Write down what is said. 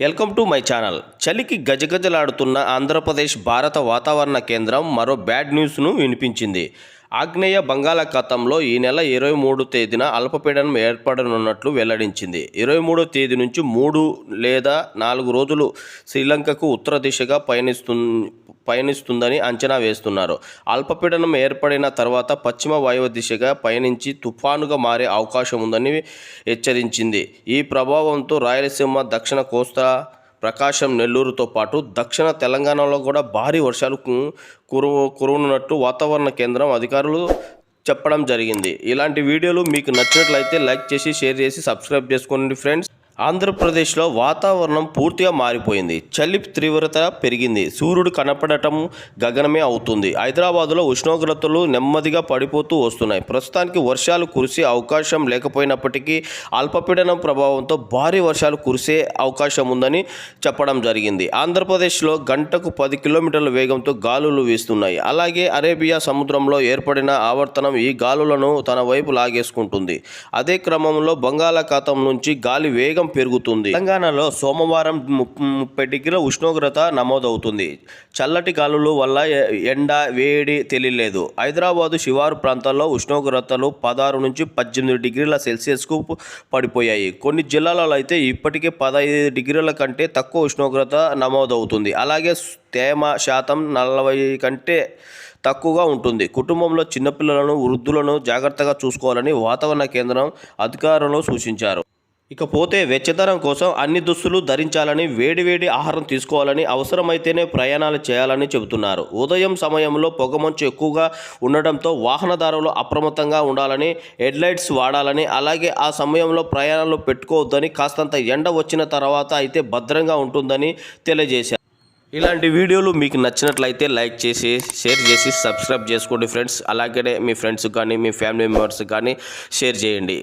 Welcome to my channel. చలికి గజగజలాడుతున్న ఆంధ్రప్రదేశ్ భారత వాతావరణ కేంద్రం మరో బ్యాడ్ న్యూస్ను వినిపించింది. ఆగ్నేయ బంగాళాఖాతంలో ఈ నెల ఇరవై మూడు తేదీన అల్పపీడనం ఏర్పడనున్నట్లు వెల్లడించింది. ఇరవై మూడో తేదీ నుంచి మూడు లేదా నాలుగు రోజులు శ్రీలంకకు ఉత్తర దిశగా పయనిస్తు పయనిస్తుందని అంచనా వేస్తున్నారు. అల్పపీడనం ఏర్పడిన తర్వాత పశ్చిమ వాయువ దిశగా పయనించి తుఫానుగా మారే అవకాశం ఉందని హెచ్చరించింది. ఈ ప్రభావంతో రాయలసీమ దక్షిణ కోస్తా ప్రకాశం నెల్లూరుతో పాటు దక్షిణ తెలంగాణలో కూడా భారీ వర్షాలు కు- కురు కురునున్నట్టు వాతావరణ కేంద్రం అధికారులు చెప్పడం జరిగింది. ఇలాంటి వీడియోలు మీకు నచ్చినట్లయితే లైక్ చేసి షేర్ చేసి సబ్స్క్రైబ్ చేసుకోండి ఫ్రెండ్స్. ఆంధ్రప్రదేశ్లో వాతావరణం పూర్తిగా మారిపోయింది. చలి తీవ్రత పెరిగింది. సూర్యుడు కనపడటం గగనమే అవుతుంది. హైదరాబాదులో ఉష్ణోగ్రతలు నెమ్మదిగా పడిపోతూ వస్తున్నాయి. ప్రస్తుతానికి వర్షాలు కురిసే అవకాశం లేకపోయినప్పటికీ అల్పపీడనం ప్రభావంతో భారీ వర్షాలు కురిసే అవకాశం ఉందని చెప్పడం జరిగింది. ఆంధ్రప్రదేశ్లో గంటకు పది కిలోమీటర్ల వేగంతో గాలులు వీస్తున్నాయి. అలాగే అరేబియా సముద్రంలో ఏర్పడిన ఆవర్తనం ఈ గాలులను తన వైపు లాగేసుకుంటుంది. అదే క్రమంలో బంగాళాఖాతం నుంచి గాలి వేగం పెరుగుతుంది. తెలంగాణలో సోమవారం ముప్- ముప్పై డిగ్రీల ఉష్ణోగ్రత నమోదవుతుంది. చల్లటి గాలుల వల్ల ఎండ వేడి తెలియలేదు. హైదరాబాదు శివారు ప్రాంతాల్లో ఉష్ణోగ్రతలు పదహారు నుంచి పద్దెనిమిది డిగ్రీల సెల్సియస్కు పడిపోయాయి. కొన్ని జిల్లాలలో అయితే ఇప్పటికే పదహైదు డిగ్రీల కంటే తక్కువ ఉష్ణోగ్రత నమోదవుతుంది. అలాగే తేమ శాతం నలభై కంటే తక్కువగా ఉంటుంది. కుటుంబంలో చిన్నపిల్లలను వృద్ధులను జాగ్రత్తగా చూసుకోవాలని వాతావరణ కేంద్రం అధికారులు సూచించారు. ఇకపోతే వెచ్చదనం కోసం అన్ని దుస్తులు ధరించాలని వేడివేడి ఆహారం తీసుకోవాలని అవసరమైతేనే ప్రయాణాలు చేయాలని చెబుతున్నారు. ఉదయం సమయంలో పొగమంచు ఎక్కువగా ఉండడంతో వాహనదారులు అప్రమత్తంగా ఉండాలని హెడ్లైట్స్ వాడాలని అలాగే ఆ సమయంలో ప్రయాణాలు పెట్టుకోవద్దని కాస్తంత ఎండ వచ్చిన తర్వాత అయితే భద్రంగా ఉంటుందని తెలియజేశారు. ఇలాంటి వీడియోలు మీకు నచ్చినట్లయితే లైక్ చేసి షేర్ చేసి సబ్స్క్రైబ్ చేసుకోండి ఫ్రెండ్స్. అలాగే మీ ఫ్రెండ్స్ కానీ మీ ఫ్యామిలీ మెంబర్స్ కానీ షేర్ చేయండి.